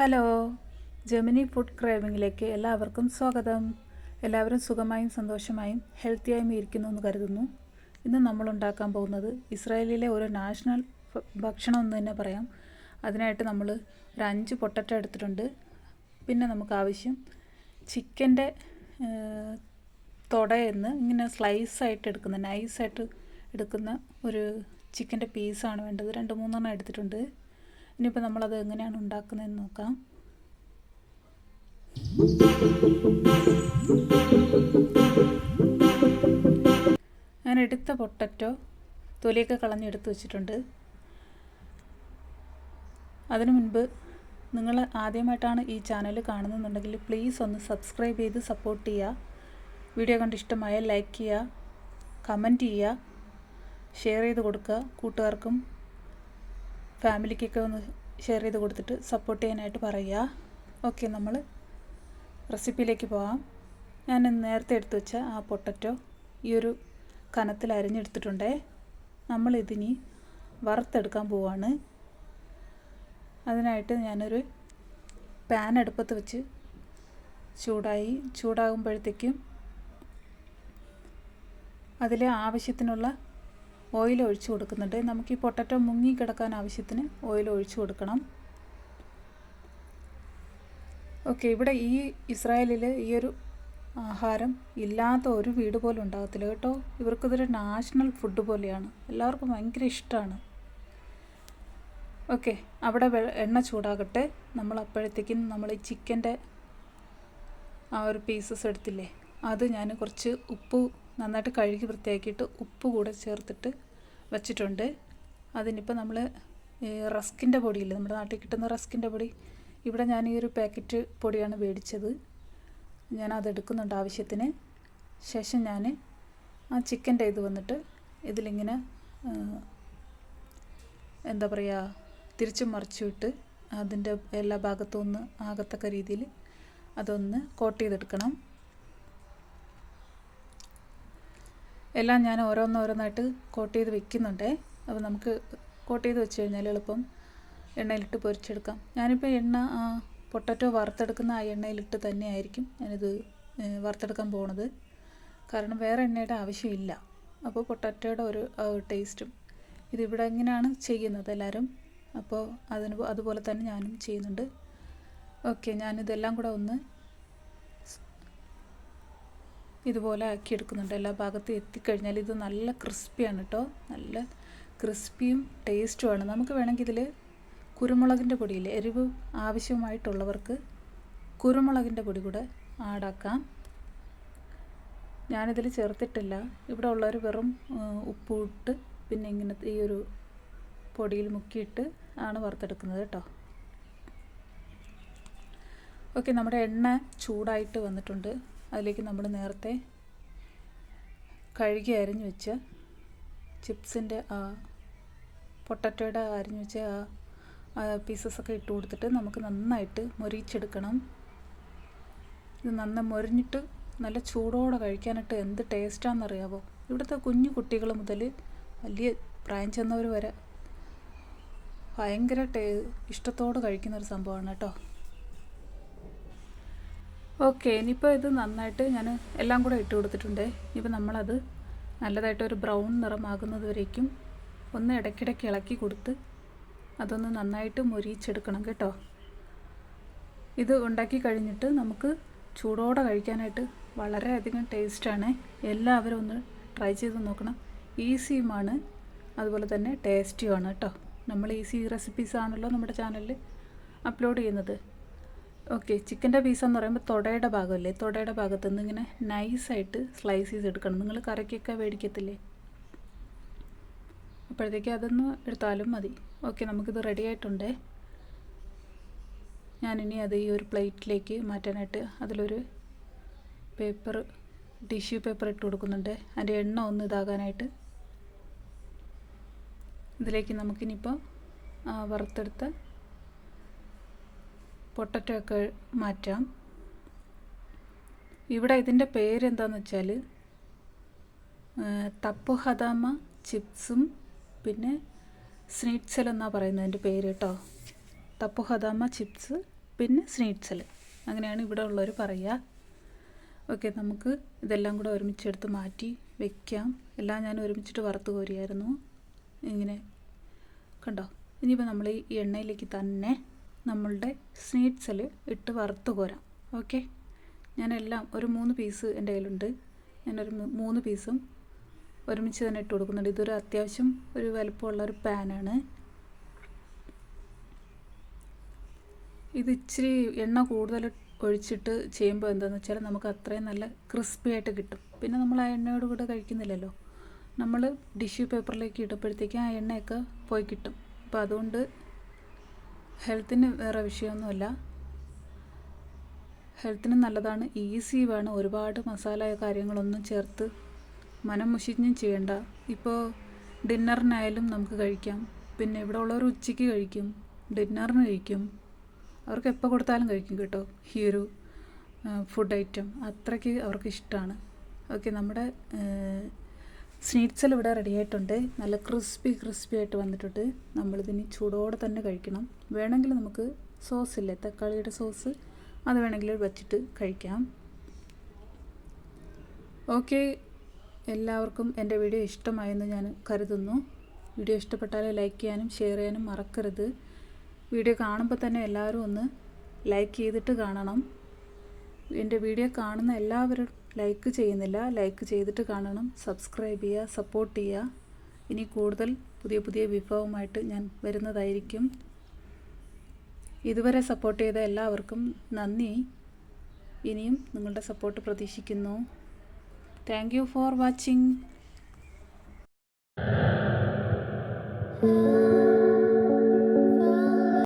Hello. Gemini food ക്രേവിങ്ങിലേക്ക് എല്ലാവർക്കും സ്വാഗതം. എല്ലാവരും സുഖമായും സന്തോഷമായും ഹെൽത്തിയായും ഇരിക്കുന്നു എന്ന് കരുതുന്നു. ഇന്ന് നമ്മൾ ഉണ്ടാക്കാൻ പോകുന്നത് ഇസ്രായേലിലെ ഒരു നാഷണൽ ഭക്ഷണം എന്ന് തന്നെ പറയാം. അതിനായിട്ട് നമ്മൾ ഒരു അഞ്ച് പൊട്ടറ്റ എടുത്തിട്ടുണ്ട്. പിന്നെ നമുക്ക് ആവശ്യം ചിക്കന്റെ തുടയെന്ന് ഇങ്ങനെ സ്ലൈസായിട്ട് എടുക്കുന്ന നൈസായിട്ട് എടുക്കുന്ന ഒരു ചിക്കന്റെ പീസാണ് വേണ്ടത്. രണ്ട് മൂന്നെണ്ണം എടുത്തിട്ടുണ്ട്. ഇനിയിപ്പോൾ നമ്മളത് എങ്ങനെയാണ് ഉണ്ടാക്കുന്നതെന്ന് നോക്കാം. ഞാൻ എടുത്ത പൊട്ടറ്റോ തൊലിയൊക്കെ കളഞ്ഞെടുത്ത് വെച്ചിട്ടുണ്ട്. അതിനു മുൻപ് നിങ്ങൾ ആദ്യമായിട്ടാണ് ഈ ചാനൽ കാണുന്നുണ്ടെങ്കിൽ പ്ലീസ് ഒന്ന് സബ്സ്ക്രൈബ് ചെയ്ത് സപ്പോർട്ട് ചെയ്യുക. വീഡിയോ കണ്ട് ഇഷ്ടമായ ലൈക്ക് ചെയ്യുക കമന്റ് ചെയ്യുക ഷെയർ ചെയ്ത് കൊടുക്കുക കൂട്ടുകാർക്കും ഫാമിലിക്കൊക്കെ ഒന്ന് ഷെയർ ചെയ്ത് കൊടുത്തിട്ട് സപ്പോർട്ട് ചെയ്യാനായിട്ട് പറയുക. ഓക്കെ നമ്മൾ റെസിപ്പിയിലേക്ക് പോകാം ഞാൻ നേരത്തെ എടുത്തു വെച്ച ആ പൊട്ടറ്റോ ഈ ഒരു കനത്തിൽ അരിഞ്ഞെടുത്തിട്ടുണ്ടേ നമ്മളിതിനി വറുത്തെടുക്കാൻ പോവാണ്. അതിനായിട്ട് ഞാനൊരു പാൻ അടുപ്പത്ത് വെച്ച് ചൂടായി ചൂടാകുമ്പോഴത്തേക്കും അതിലെ ആവശ്യത്തിനുള്ള ഓയിൽ ഒഴിച്ചു കൊടുക്കുന്നുണ്ട്. നമുക്ക് ഈ പൊട്ടറ്റോ മുങ്ങി കിടക്കാൻ ആവശ്യത്തിന് ഓയിൽ ഒഴിച്ചു കൊടുക്കണം. ഓക്കെ ഇവിടെ ഈ ഇസ്രായേലിൽ ഈ ഒരു ആഹാരം ഇല്ലാത്ത ഒരു വീട് പോലും ഉണ്ടാകത്തില്ല കേട്ടോ. ഇവർക്കിതൊരു നാഷണൽ ഫുഡ് പോലെയാണ്. എല്ലാവർക്കും ഭയങ്കര ഇഷ്ടമാണ് ഓക്കെ അവിടെ എണ്ണ ചൂടാകട്ടെ. നമ്മൾ അപ്പോഴത്തേക്കും നമ്മൾ ഈ ചിക്കന്റെ ആ ഒരു പീസസ് എടുത്തില്ലേ അത് ഞാൻ കുറച്ച് ഉപ്പ് നന്നായിട്ട് കഴുകി വൃത്തിയാക്കിയിട്ട് ഉപ്പ് കൂടെ ചേർത്തിട്ട് വെച്ചിട്ടുണ്ട്. അതിനിപ്പോൾ നമ്മൾ ഈ റസ്കിന്റെ പൊടിയില്ലേ നമ്മുടെ നാട്ടിൽ കിട്ടുന്ന റസ്കിന്റെ പൊടി. ഇവിടെ ഞാൻ ഈ ഒരു പാക്കറ്റ് പൊടിയാണ് മേടിച്ചത് ഞാൻ അത് എടുക്കുന്നുണ്ട് ആവശ്യത്തിന്. ശേഷം ഞാൻ ആ ചിക്കന്റെ ഇത് വന്നിട്ട് ഇതിലിങ്ങനെ എന്താ പറയുക തിരിച്ചും മറിച്ചുവിട്ട് അതിന്റെ എല്ലാ ഭാഗത്തും ഒന്ന് ആകത്തക്ക രീതിയിൽ അതൊന്ന് കോട്ട് ചെയ്തെടുക്കണം. എല്ലാം ഞാൻ ഓരോന്നോരോന്നായിട്ട് കോട്ട് ചെയ്ത് വെക്കുന്നുണ്ടേ. അപ്പോൾ നമുക്ക് കോട്ട് ചെയ്ത് വെച്ച് കഴിഞ്ഞാൽ എളുപ്പം എണ്ണയിലിട്ട് പൊരിച്ചെടുക്കാം. ഞാനിപ്പോൾ എണ്ണ ആ പൊട്ടറ്റോ വറുത്തെടുക്കുന്ന ആ എണ്ണയിലിട്ട് തന്നെയായിരിക്കും ഞാനിത് വറുത്തെടുക്കാൻ പോണത്. കാരണം വേറെ എണ്ണയുടെ ആവശ്യമില്ല. അപ്പോൾ പൊട്ടറ്റോയുടെ ഒരു ടേസ്റ്റും. ഇതിവിടെ ഇങ്ങനെയാണ് ചെയ്യുന്നത് എല്ലാവരും അപ്പോൾ അതിന് അതുപോലെ തന്നെ ഞാനും ചെയ്യുന്നുണ്ട്. ഓക്കെ ഞാനിതെല്ലാം കൂടെ ഒന്ന് ഇതുപോലെ ആക്കി എടുക്കുന്നുണ്ട് എല്ലാ ഭാഗത്തും എത്തിക്കഴിഞ്ഞാൽ ഇത് നല്ല ക്രിസ്പിയാണ് കേട്ടോ നല്ല ക്രിസ്പിയും ടേസ്റ്റുമാണ്. നമുക്ക് വേണമെങ്കിൽ ഇതിൽ കുരുമുളകിന്റെ പൊടിയിൽ എരിവ് ആവശ്യമായിട്ടുള്ളവർക്ക് കുരുമുളകിന്റെ പൊടി കൂടെ ആഡാക്കാം. ഞാനിതിൽ ചേർത്തിട്ടില്ല. ഇവിടെ ഉള്ളവർ വെറും ഉപ്പ് ഇട്ട് പിന്നെ ഇങ്ങനത്തെ ഈ ഒരു പൊടിയിൽ മുക്കിയിട്ട് ആണ് വറുത്തെടുക്കുന്നത് കേട്ടോ ഓക്കെ നമ്മുടെ എണ്ണ ചൂടായിട്ട് വന്നിട്ടുണ്ട്. അതിലേക്ക് നമ്മൾ നേരത്തെ കഴുകി അരിഞ്ഞു വെച്ച ചിപ്സിന്റെ ആ പൊട്ടറ്റോയുടെ അരിഞ്ഞു വെച്ച ആ പീസസൊക്കെ ഇട്ട് കൊടുത്തിട്ട് നമുക്ക് നന്നായിട്ട് മൊരിച്ചെടുക്കണം. ഇത് നന്നായി മൊരിഞ്ഞിട്ട് നല്ല ചൂടോടെ കഴിക്കാനായിട്ട് എന്ത് ടേസ്റ്റാണെന്നറിയാവോ ഇവിടുത്തെ കുഞ്ഞു കുട്ടികൾ മുതൽ വലിയ പ്രായം ചെന്നവർ വരെ ഭയങ്കര ടേ ഇഷ്ടത്തോടെ കഴിക്കുന്ന ഒരു സംഭവമാണ് കേട്ടോ. ഓക്കെ ഇനിയിപ്പോൾ ഇത് നന്നായിട്ട് ഞാൻ എല്ലാം കൂടെ ഇട്ട് കൊടുത്തിട്ടുണ്ട്. ഇനിയിപ്പോൾ നമ്മളത് നല്ലതായിട്ട് ഒരു ബ്രൗൺ നിറമാകുന്നത് വരേക്കും. ഒന്ന് ഇടയ്ക്കിടയ്ക്ക് ഇളക്കി കൊടുത്ത് അതൊന്ന് നന്നായിട്ട് മുരിച്ചെടുക്കണം കേട്ടോ. ഇത് ഉണ്ടാക്കി കഴിഞ്ഞിട്ട് നമുക്ക് ചൂടോടെ കഴിക്കാനായിട്ട് വളരെയധികം ടേസ്റ്റാണ്. എല്ലാവരും ഒന്ന് ട്രൈ ചെയ്ത് നോക്കണം. ഈസിയുമാണ് അതുപോലെ തന്നെ ടേസ്റ്റിയുമാണ് കേട്ടോ. നമ്മൾ ഈസി റെസിപ്പീസ് ആണല്ലോ നമ്മുടെ ചാനലിൽ അപ്ലോഡ് ചെയ്യുന്നത്. ഓക്കെ ചിക്കന്റെ പീസ് എന്ന് പറയുമ്പോൾ തൊടയുടെ ഭാഗമല്ലേ? തൊടയുടെ ഭാഗത്ത് നിന്ന് ഇങ്ങനെ നൈസായിട്ട് സ്ലൈസ് ചെയ്ത് എടുക്കണം. നിങ്ങൾ കറിക്കൊക്കെ മേടിക്കത്തില്ലേ അപ്പോഴത്തേക്ക് അതൊന്ന് എടുത്താലും മതി. ഓക്കെ നമുക്കിത് റെഡി ആയിട്ടുണ്ട്. ഞാനിനി അത് ഈ ഒരു പ്ലേറ്റിലേക്ക് മാറ്റാനായിട്ട് അതിലൊരു പേപ്പർ ടിഷ്യൂ പേപ്പർ ഇട്ട് കൊടുക്കുന്നുണ്ട്. അതിന്റെ എണ്ണ ഒന്ന് ഇതാകാനായിട്ട്. ഇതിലേക്ക് നമുക്കിനിപ്പോൾ വറുത്തെടുത്ത് വറുത്തെടുത്ത പൊട്ടറ്റോ ഒക്കെ മാറ്റാം. ഇവിടെ ഇതിന്റെ പേരെന്താന്ന് വെച്ചാൽ തപ്പുഹദാമ ചിപ്സും പിന്നെ സ്നീറ്റ്സൽ എന്നാണ് പറയുന്നത് എന്റെ പേര് കേട്ടോ. തപ്പുഹദാമ ചിപ്സ് പിന്നെ സ്നീറ്റ്സൽ അങ്ങനെയാണ് ഇവിടെ ഉള്ളവർ പറയുക. ഓക്കെ നമുക്ക് ഇതെല്ലാം കൂടെ ഒരുമിച്ചെടുത്ത് മാറ്റി വെക്കാം. എല്ലാം ഞാൻ ഒരുമിച്ചിട്ട് വറുത്ത് കോരിയായിരുന്നു. ഇങ്ങനെ. കണ്ടോ? ഇനിയിപ്പോൾ നമ്മൾ ഈ എണ്ണയിലേക്ക് തന്നെ നമ്മളുടെ സ്നീറ്റ്സിൽ ഇട്ട് വറുത്ത് കോരാം. ഓക്കെ ഞാനെല്ലാം ഒരു മൂന്ന് പീസ് എന്റെ കയ്യിലുണ്ട്. ഞാനൊരു മൂന്ന് പീസും ഒരുമിച്ച് തന്നെ ഇട്ട് കൊടുക്കുന്നുണ്ട്. ഇതൊരു അത്യാവശ്യം ഒരു വലുപ്പമുള്ള ഒരു പാനാണ് ഇത് ഇച്ചിരി എണ്ണ കൂടുതൽ ഒഴിച്ചിട്ട് ചെയ്യുമ്പോൾ എന്താണെന്ന് വെച്ചാൽ നമുക്ക് അത്രയും നല്ല ക്രിസ്പി ആയിട്ട് കിട്ടും. പിന്നെ നമ്മൾ ആ എണ്ണയോട് കൂടെ കഴിക്കുന്നില്ലല്ലോ. നമ്മൾ ടിഷ്യൂ പേപ്പറിലേക്ക് ഇടുമ്പോഴത്തേക്കും ആ എണ്ണയൊക്കെ പോയി കിട്ടും. അപ്പോൾ അതുകൊണ്ട് ഹെൽത്തിന് വേറെ വിഷയമൊന്നുമല്ല. ഹെൽത്തിന് നല്ലതാണ്. ഈസി വേണം. ഒരുപാട് മസാല കാര്യങ്ങളൊന്നും ചേർത്ത് മനം മുഷിഞ്ഞും ചെയ്യണ്ട. ഇപ്പോൾ ഡിന്നറിനായാലും നമുക്ക് കഴിക്കാം. പിന്നെ ഇവിടെ ഉള്ളവർ ഉച്ചയ്ക്ക് കഴിക്കും. ഡിന്നറിന് കഴിക്കും. അവർക്ക് എപ്പോൾ കൊടുത്താലും കഴിക്കും കേട്ടോ. ഈ ഒരു ഫുഡ് ഐറ്റം അത്രയ്ക്ക് അവർക്ക് ഇഷ്ടമാണ് ഓക്കെ നമ്മുടെ സ്നീറ്റ്സൽ ഇവിടെ റെഡി ആയിട്ടുണ്ട്. നല്ല ക്രിസ്പി ക്രിസ്പി ആയിട്ട് വന്നിട്ടുണ്ട്. നമ്മളിതിന് ചൂടോടെ തന്നെ കഴിക്കണം. വേണമെങ്കിൽ നമുക്ക് സോസ് ഇല്ലേ തക്കാളിയുടെ സോസ് അത് വേണമെങ്കിൽ വെച്ചിട്ട് കഴിക്കാം. ഓക്കെ എല്ലാവർക്കും എന്റെ വീഡിയോ ഇഷ്ടമായെന്ന് ഞാൻ കരുതുന്നു. വീഡിയോ ഇഷ്ടപ്പെട്ടാൽ ലൈക്ക് ചെയ്യാനും ഷെയർ ചെയ്യാനും മറക്കരുത്. വീഡിയോ കാണുമ്പോൾ തന്നെ എല്ലാവരും ഒന്ന് ലൈക്ക് ചെയ്തിട്ട് കാണണം. എന്റെ വീഡിയോ കാണുന്ന എല്ലാവരും ലൈക്ക് ചെയ്യുന്നില്ല. ലൈക്ക് ചെയ്തിട്ട് കാണണം. സബ്സ്ക്രൈബ് ചെയ്യുക സപ്പോർട്ട് ചെയ്യുക. ഇനി കൂടുതൽ പുതിയ പുതിയ വിഭവമായിട്ട് ഞാൻ വരുന്നതായിരിക്കും. ഇതുവരെ സപ്പോർട്ട് ചെയ്ത എല്ലാവർക്കും നന്ദി. ഇനിയും നിങ്ങളുടെ സപ്പോർട്ട് പ്രതീക്ഷിക്കുന്നു. Thank you for watching.